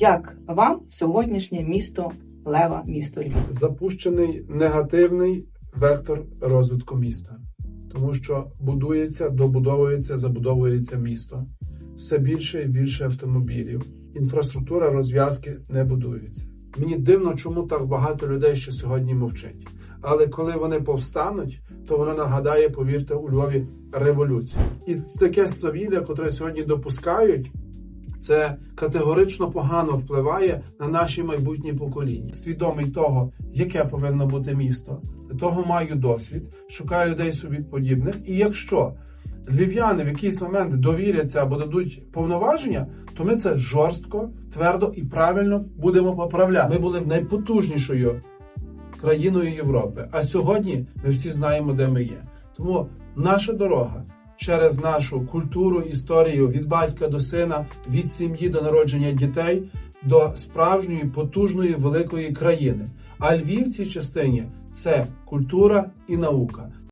Як вам сьогоднішнє місто Лева, місто Львів? запущений негативний вектор розвитку міста, тому що будується, добудовується, забудовується місто. Все більше і більше автомобілів. Інфраструктура розв'язки не будується. Мені дивно, чому так багато людей ще сьогодні мовчить. Але коли вони повстануть, то воно нагадає, повірте, у Львові революцію. І таке свавілля, котре сьогодні допускають, це категорично погано впливає на наші майбутні покоління. Свідомий того, яке повинно бути місто, того маю досвід, шукаю людей собі подібних. І якщо львів'яни в якийсь момент довіряться або дадуть повноваження, то ми це жорстко, твердо і правильно будемо поправляти. Ми були найпотужнішою країною Європи. А сьогодні ми всі знаємо, де ми є. Тому наша дорога через нашу культуру, історію від батька до сина, від сім'ї до народження дітей до справжньої потужної великої країни. А Львів в цій частині це культура і наука.